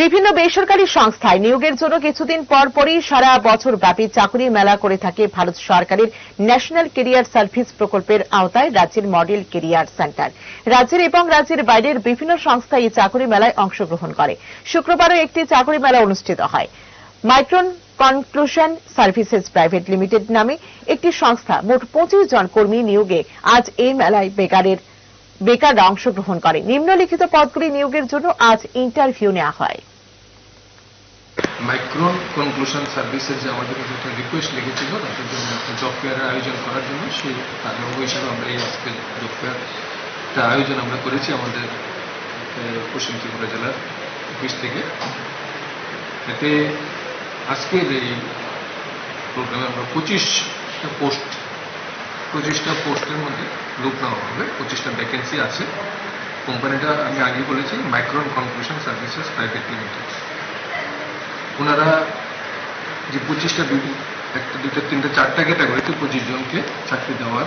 বিভিন্ন বেসরকারি সংস্থায় নিয়োগের জন্য কিছুদিন পর পরই সারা বছর ব্যাপী চাকরি মেলা করে থাকে ভারত সরকারের ন্যাশনাল কেরিয়ার সার্ভিস প্রকল্পের আওতায় রাজ্যের মডেল কেরিয়ার সেন্টার। রাজ্যের এবং রাজ্যের বাইরের বিভিন্ন সংস্থা এই চাকরি মেলায় অংশগ্রহণ করে। শুক্রবারও একটি চাকরি মেলা অনুষ্ঠিত হয়। Micron conclusion services private limited নামে একটি সংস্থা মোট পঁচিশ জন কর্মী নিয়োগে আজ এই মেলায় বেকারের বেকাররা অংশগ্রহণ করে। নিম্নলিখিত পদগুলি নিয়োগের জন্য আজ ইন্টারভিউ নেওয়া হয়। মাইক্রন কনক্লুশন সার্ভিসেস যে আমাদের কাছে একটা রিকোয়েস্ট লিখেছিল তাদের জন্য একটা জব ফেয়ারের আয়োজন করার জন্য সেই তার অঙ্গ হিসাবে আমরা এই আজকে জব ফেয়ারটা আয়োজন আমরা করেছি আমাদের পশ্চিম ত্রিপুরা জেলার অফিস থেকে। এতে আজকের এই প্রোগ্রামে আমরা পঁচিশটা পোস্ট পঁচিশটা পোস্টের মধ্যে লোক নেওয়া হবে। পঁচিশটা ভ্যাকেন্সি আছে। কোম্পানিটা আমি আগে বলেছি Micron conclusion services private limited ওনারা যে পঁচিশটা একটা দুটো তিনটে, চারটা ক্যাটাগরিতে পঁচিশ জনকে চাকরি দেওয়ার,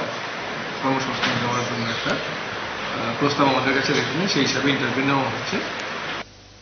কর্মসংস্থান দেওয়ার জন্য একটা প্রস্তাব আমাদের কাছে রেখেছেন সেই হিসাবে ইন্টারভিউ নেওয়া হচ্ছে।